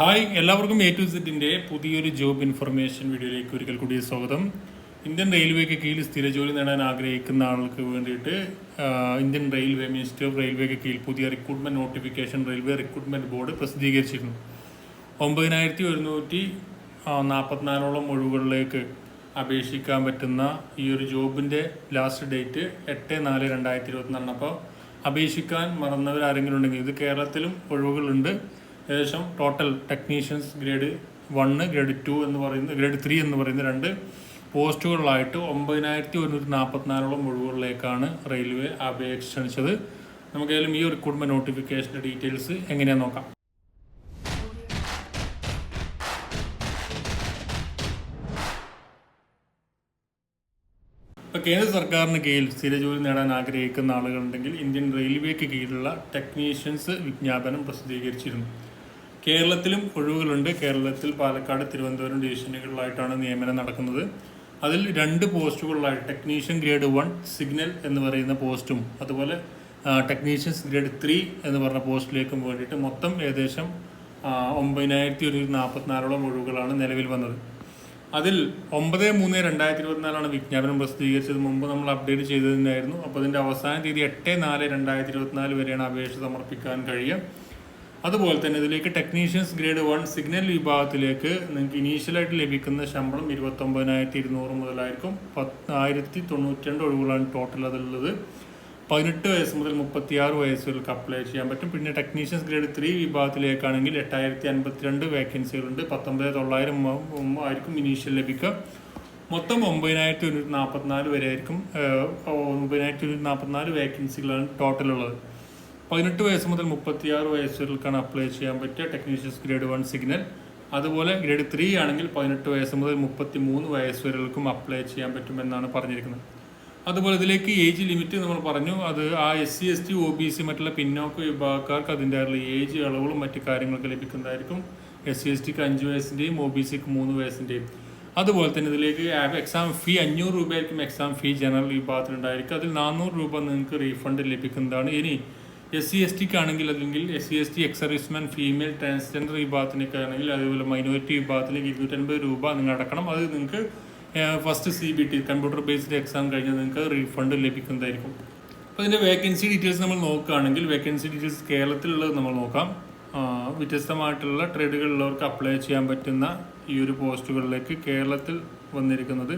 Hi എല്ലാവർക്കും A to സെറ്റിന്റെ പുതിയൊരു ജോബ് ഇൻഫർമേഷൻ വീഡിയോയിലേക്ക് ഒരിക്കൽ കൂടി സ്വാഗതം. ഇന്ത്യൻ റെയിൽവേക്ക് കീഴിൽ സ്ഥിര ജോലി നേടാൻ ആഗ്രഹിക്കുന്ന ആൾക്ക് വേണ്ടിയിട്ട് ഇന്ത്യൻ റെയിൽവേ മിനിസ്റ്റർ ഓഫ് റെയിൽവേക്ക് കീഴിൽ പുതിയ recruitment notification railway recruitment board പ്രസിദ്ധീകരിച്ചിരുന്നു. ഒമ്പതിനായിരത്തി ഒരുന്നൂറ്റി നാൽപ്പത്തിനാലോളം ഒഴിവുകളിലേക്ക് അപേക്ഷിക്കാൻ പറ്റുന്ന ഈ ഒരു ജോബിന്റെ ലാസ്റ്റ് ഡേറ്റ് എട്ട് നാല് രണ്ടായിരത്തി ഇരുപത്തിനാലാണ് അപ്പോൾ അപേക്ഷിക്കാൻ മറന്നവരാരെങ്കിലും ഉണ്ടെങ്കിൽ ഇത് കേരളത്തിലും ഒഴിവുകളുണ്ട്. ഏകദേശം total technicians grade one grade two എന്ന് പറയുന്ന ഗ്രേഡ് ത്രീ എന്ന് പറയുന്ന രണ്ട് പോസ്റ്റുകളിലായിട്ട് ഒമ്പതിനായിരത്തി ഒരുന്നൂറ്റി നാൽപ്പത്തിനാലോളം ഒഴിവുകളിലേക്കാണ് റെയിൽവേ അപേക്ഷ ക്ഷണിച്ചത്. നമുക്കേലും ഈ റിക്രൂട്ട്മെന്റ് നോട്ടിഫിക്കേഷന്റെ ഡീറ്റെയിൽസ് എങ്ങനെയാണെന്ന് നോക്കാം. ഇപ്പോൾ കേന്ദ്ര സർക്കാരിന് കീഴിൽ സ്ഥിരജോലി നേടാൻ ആഗ്രഹിക്കുന്ന ആളുകളുണ്ടെങ്കിൽ ഇന്ത്യൻ റെയിൽവേക്ക് കീഴിലുള്ള ടെക്നീഷ്യൻസ് വിജ്ഞാപനം പ്രസിദ്ധീകരിച്ചിരുന്നു. കേരളത്തിലും ഒഴിവുകളുണ്ട്. കേരളത്തിൽ പാലക്കാട് തിരുവനന്തപുരം ഡിവിഷനുകളിലായിട്ടാണ് നിയമനം നടക്കുന്നത്. അതിൽ രണ്ട് പോസ്റ്റുകളിലായി ടെക്നീഷ്യൻ ഗ്രേഡ് വൺ സിഗ്നൽ എന്ന് പറയുന്ന പോസ്റ്റും അതുപോലെ ടെക്നീഷ്യൻസ് ഗ്രേഡ് ത്രീ എന്ന് പറഞ്ഞ പോസ്റ്റിലേക്കും വേണ്ടിയിട്ട് മൊത്തം ഏകദേശം ഒമ്പതിനായിരത്തി ഒരു നാൽപ്പത്തിനാലോളം ഒഴിവുകളാണ് നിലവിൽ വന്നത്. അതിൽ ഒമ്പത് മൂന്ന് രണ്ടായിരത്തി ഇരുപത്തിനാലാണ് വിജ്ഞാപനം പ്രസിദ്ധീകരിച്ചത്. മുമ്പ് നമ്മൾ അപ്ഡേറ്റ് ചെയ്തതിനായിരുന്നു. അപ്പോൾ അതിന്റെ അവസാന തീയതി എട്ട് നാല് രണ്ടായിരത്തി ഇരുപത്തിനാല് വരെയാണ് അപേക്ഷ സമർപ്പിക്കാൻ കഴിയുക. അതുപോലെ തന്നെ ഇതിലേക്ക് ടെക്നീഷ്യൻസ് ഗ്രേഡ് വൺ സിഗ്നൽ വിഭാഗത്തിലേക്ക് നിങ്ങൾക്ക് ഇനീഷ്യലായിട്ട് ലഭിക്കുന്ന ശമ്പളം ഇരുപത്തൊമ്പതിനായിരത്തി ഇരുന്നൂറ് മുതലായിരിക്കും. പത്ത് ആയിരത്തി തൊണ്ണൂറ്റി രണ്ട് ഒഴിവുകളാണ് ടോട്ടൽ അതിലുള്ളത്. പതിനെട്ട് വയസ്സ് മുതൽ മുപ്പത്തിയാറ് വരെ അപ്ലൈ ചെയ്യാൻ പറ്റും. പിന്നെ ടെക്നീഷ്യൻസ് ഗ്രേഡ് ത്രീ വിഭാഗത്തിലേക്കാണെങ്കിൽ എട്ടായിരത്തി അൻപത്തിരണ്ട് വേക്കൻസികളുണ്ട് പത്തൊമ്പത് തൊള്ളായിരം ആയിരിക്കും ഇനീഷ്യൽ ലഭിക്കുക. മൊത്തം ഒമ്പതിനായിരത്തി ഒരുന്നൂറ്റി നാൽപ്പത്തിനാല് വരെ ആയിരിക്കും ഒമ്പതിനായിരത്തി ഒരുന്നൂറ്റി നാൽപ്പത്തിനാല് വേക്കൻസികളാണ് ടോട്ടൽ ഉള്ളത്. പതിനെട്ട് വയസ്സ് മുതൽ മുപ്പത്തിയാറ് വയസ്സുകൾക്കാണ് അപ്ലൈ ചെയ്യാൻ പറ്റുക ടെക്നീഷ്യൻസ് ഗ്രേഡ് വൺ സിഗ്നൽ അതുപോലെ ഗ്രേഡ് ത്രീ ആണെങ്കിൽ പതിനെട്ട് വയസ്സ് മുതൽ മുപ്പത്തി മൂന്ന് വയസ്സ് അപ്ലൈ ചെയ്യാൻ പറ്റുമെന്നാണ് പറഞ്ഞിരിക്കുന്നത്. അതുപോലെ ഇതിലേക്ക് ഏജ് ലിമിറ്റ് നമ്മൾ പറഞ്ഞു. അത് ആ S C S T O B C മറ്റുള്ള പിന്നോക്ക വിഭാഗക്കാർക്ക് അതിന്റെ ഏജ് ഇളവുകളും മറ്റു കാര്യങ്ങളൊക്കെ ലഭിക്കുന്നതായിരിക്കും. എസ് സി എസ് ടിക്ക് അഞ്ച് വയസ്സിന്റെയും ഒ ബി സിക്ക് മൂന്ന് വയസ്സിന്റെയും. അതുപോലെ തന്നെ ഇതിലേക്ക് എക്സാം ഫീ അഞ്ഞൂറ് രൂപയായിരിക്കും എക്സാം ഫീ ജനറൽ വിഭാഗത്തിലുണ്ടായിരിക്കും അതിൽ നാനൂറ് രൂപ നിങ്ങൾക്ക് റീഫണ്ട് ലഭിക്കുന്നതാണ്. ഇനി എസ് സി എസ് ടിക്ക് ആണെങ്കിൽ അല്ലെങ്കിൽ S C S T ex serviceman female transgender വിഭാഗത്തിനൊക്കെ ആണെങ്കിൽ അതുപോലെ മൈനോറിറ്റി വിഭാഗത്തിലേക്ക് ഇരുന്നൂറ്റൻപത് രൂപ നിങ്ങൾ അടക്കണം. അത് നിങ്ങൾക്ക് first C B T computer based exam കഴിഞ്ഞാൽ നിങ്ങൾക്ക് റീഫണ്ട് ലഭിക്കുന്നതായിരിക്കും. അപ്പോൾ ഇതിന്റെ വേക്കൻസി ഡീറ്റെയിൽസ് നമ്മൾ നോക്കുകയാണെങ്കിൽ വേക്കൻസി ഡീറ്റെയിൽസ് കേരളത്തിലുള്ളത് നമ്മൾ നോക്കാം. വ്യത്യസ്തമായിട്ടുള്ള ട്രേഡുകളിലുള്ളവർക്ക് അപ്ലൈ ചെയ്യാൻ പറ്റുന്ന ഈ ഒരു പോസ്റ്റുകളിലേക്ക് കേരളത്തിൽ വന്നിരിക്കുന്നത്.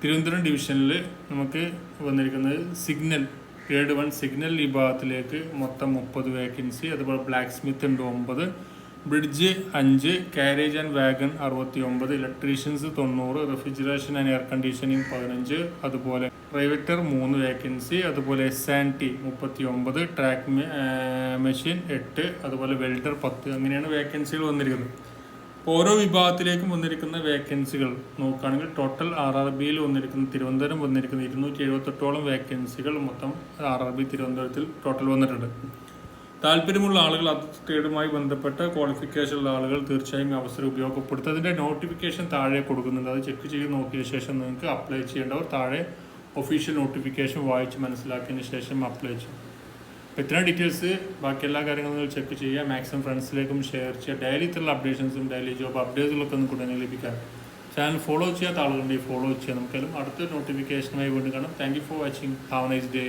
തിരുവനന്തപുരം ഡിവിഷനിൽ നമുക്ക് വന്നിരിക്കുന്നത് സിഗ്നൽ ഗ്രേഡ് വൺ സിഗ്നൽ വിഭാഗത്തിലേക്ക് മൊത്തം മുപ്പത് വേക്കൻസി അതുപോലെ ബ്ലാക്ക് സ്മിത്ത് ഉണ്ട് ഒമ്പത് ബ്രിഡ്ജ് അഞ്ച് കാരേജ് ആൻഡ് വാഗൺ അറുപത്തി ഒമ്പത് ഇലക്ട്രീഷ്യൻസ് തൊണ്ണൂറ് റെഫ്രിജറേഷൻ ആൻഡ് എയർ കണ്ടീഷനിങ് പതിനഞ്ച് അതുപോലെ പ്രൈവറ്റർ മൂന്ന് വേക്കൻസി അതുപോലെ എസ് ആൻഡ് ടി മുപ്പത്തി ഒമ്പത് ട്രാക്ക് മെഷീൻ എട്ട് അതുപോലെ വെൽഡർ പത്ത്. അങ്ങനെയാണ് വേക്കൻസികൾ വന്നിരിക്കുന്നത്. ഓരോ വിഭാഗത്തിലേക്കും വന്നിരിക്കുന്ന വേക്കൻസികൾ നോക്കുകയാണെങ്കിൽ ടോട്ടൽ ആർ ആർ ബിയിൽ വന്നിരിക്കുന്ന തിരുവനന്തപുരം വന്നിരിക്കുന്ന ഇരുന്നൂറ്റി എഴുപത്തെട്ടോളം വേക്കൻസികൾ മൊത്തം ആർ ആർ ബി തിരുവനന്തപുരത്തിൽ ടോട്ടൽ വന്നിട്ടുണ്ട്. താല്പര്യമുള്ള ആളുകൾ അത് ബന്ധപ്പെട്ട ക്വാളിഫിക്കേഷനുള്ള ആളുകൾ തീർച്ചയായും അവസരം ഉപയോഗപ്പെടുത്തുക അതിന്റെ നോട്ടിഫിക്കേഷൻ താഴെ കൊടുക്കുന്നുണ്ട്. അത് ചെക്ക് ചെയ്ത് നോക്കിയ ശേഷം നിങ്ങൾക്ക് അപ്ലൈ ചെയ്യേണ്ടവർ താഴെ ഒഫീഷ്യൽ നോട്ടിഫിക്കേഷൻ വായിച്ച് മനസ്സിലാക്കിയതിന് ശേഷം അപ്ലൈ ചെയ്യും. അപ്പോൾ ഇത്രയും ഡീറ്റെയിൽസ് ബാക്കി എല്ലാ കാര്യങ്ങളും നിങ്ങൾ ചെക്ക് ചെയ്യുക. മാക്സിമം ഫ്രണ്ട്സിലേക്കും ഷെയർ ചെയ്യുക. ഡെയിലി ഇത്രയുള്ള അപ്ഡേഷൻസും ഡെയിലി ജോബ് അപ്ഡേറ്റ്സുകളൊക്കെ ഒന്ന് കൂടുതൽ ലഭിക്കാം. ചാനൽ ഫോളോ ചെയ്യാത്ത ആളുകളുണ്ടെങ്കിൽ ഫോളോ ചെയ്യുക. നമുക്കെല്ലാം അടുത്ത നോട്ടിഫിക്കേഷനുമായി വീണ്ടും കാണാം. Thank you for watching have nice day